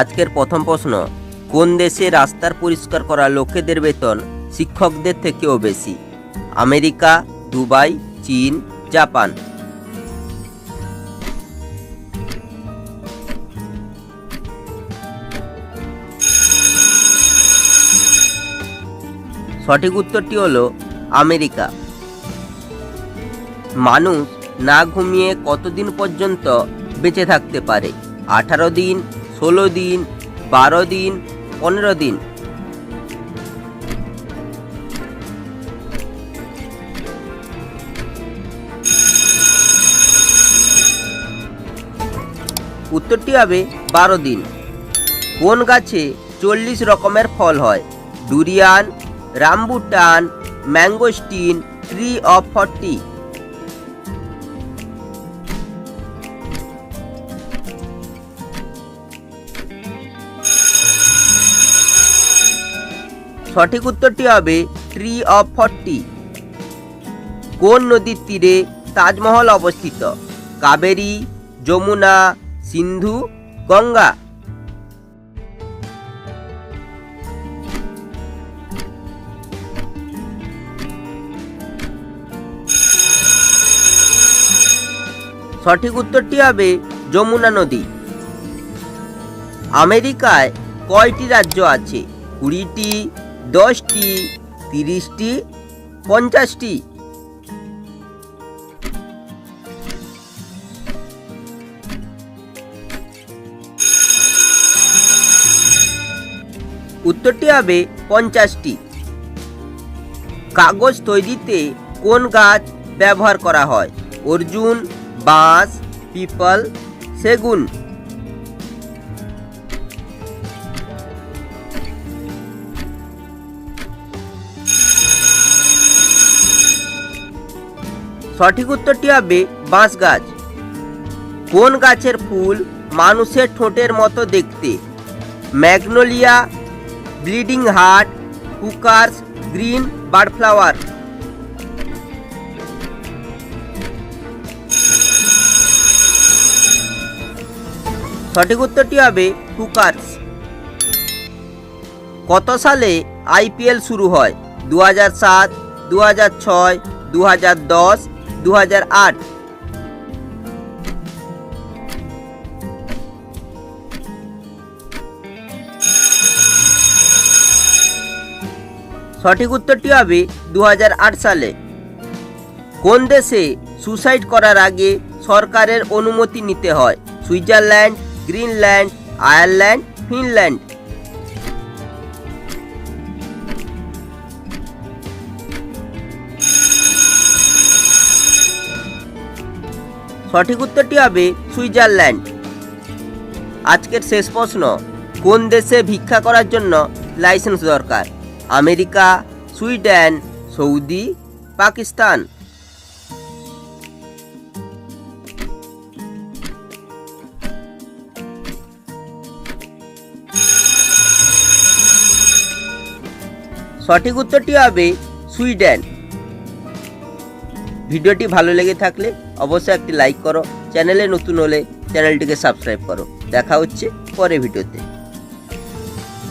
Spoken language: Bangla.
আজকের প্রথম প্রশ্ন, কোন দেশে রাস্তার পরিষ্কার করা লোকেদের বেতন শিক্ষকদের থেকেও বেশি? আমেরিকা, দুবাই, চীন, জাপান। সঠিক উত্তরটি হলো আমেরিকা। মানুষ না ঘুমিয়ে কতদিন পর্যন্ত বেঁচে থাকতে পারে? আঠারো দিন ষোলো দিন, বারো দিন, পনেরো দিন। উত্তরটি হবে বারো দিন। কোন গাছে চল্লিশ রকমের ফল হয়। Durian, rambutan, mangosteen, tree of forty. সঠিক উত্তরটি হবে ট্রি অফ ফর্টি কোন নদীর তীরে তাজমহল অবস্থিত? কাবেরী, যমুনা, সিন্ধু, গঙ্গা। সঠিক উত্তরটি হবে যমুনা নদী। আমেরিকায় কয়টি রাজ্য আছে? কুড়িটি দশটি, তিরিশটি, পঞ্চাশটি। উত্তরটি হবে পঞ্চাশটি। কাগজ তৈরিতে কোন গাছ ব্যবহার করা হয়? অর্জুন, বাঁশ, পিপল, সেগুন। সঠিক উত্তরটি হবে বাঁশ গাছ। কোন গাছের ফুল মানুষের ঠোঁটের মতো দেখতে। Magnolia, bleeding heart cookers green birdflower. সঠিক উত্তরটি হবে কুকার্স কত সালে আইপিএল শুরু হয়? দু হাজার সাত দু হাজার ছয় দু হাজার দশ সঠিক উত্তরটি হবে দু হাজার আট সালে। কোন দেশে সুসাইড করার আগে সরকারের অনুমতি নিতে হয়? Switzerland, Greenland, Ireland, Finland. সঠিক উত্তরটি হবে সুইজারল্যান্ড। আজকের শেষ প্রশ্ন, কোন দেশে ভিক্ষা করার জন্য লাইসেন্স দরকার? America, Sweden, Saudi, Pakistan? সঠিক উত্তরটি হবে সুইডেন। ভিডিওটি ভালো লেগে থাকলে অবশ্যই একটি লাইক করো চ্যানেলে নতুন হলে চ্যানেলটিকে সাবস্ক্রাইব করো। দেখা হচ্ছে পরে ভিডিওতে।